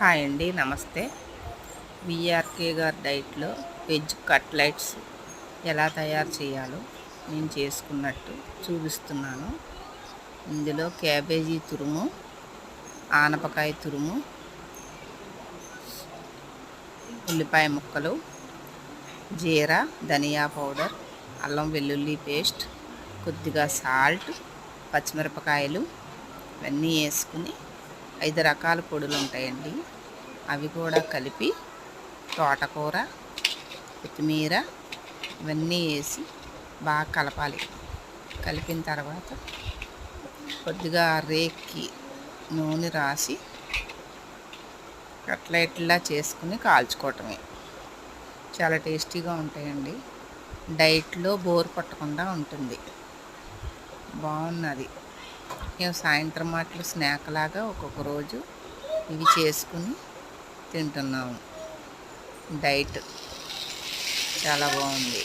Hi అండి నమస్తే. VRK గారి డైట్లో వెజ్ కట్లెట్స్ ఎలా తయారు చేయాలో నేను చేసుకున్నట్టు చూపిస్తున్నాను. ఇందులో క్యాబేజీ తురుము ఆనపకాయ తురుము ఉల్లిపాయ ముక్కలు జీరా ధనియా పౌడర్ అల్లం వెల్లుల్లి పేస్ట్ కొద్దిగా సాల్ట్ పచ్చిమిరపకాయలు ఇవన్నీ వేసుకుని ఐదు రకాల పొడులు ఉంటాయండి. అవి కూడా కలిపి తోటకూర కొత్తిమీర ఇవన్నీ వేసి బాగా కలపాలి. కలిపిన తర్వాత కొద్దిగా రేక్కి నూనె రాసి కట్లెట్లా చేసుకుని కాల్చుకోవటమే. చాలా టేస్టీగా ఉంటాయండి. డైట్లో బోర్ పట్టకుండా ఉంటుంది. బాగున్నది. మేము సాయంత్రం మాటలు స్నాక్ లాగా ఒక్కొక్క రోజు ఇవి చేసుకుని తింటున్నాము. డైట్ చాలా బాగుంది.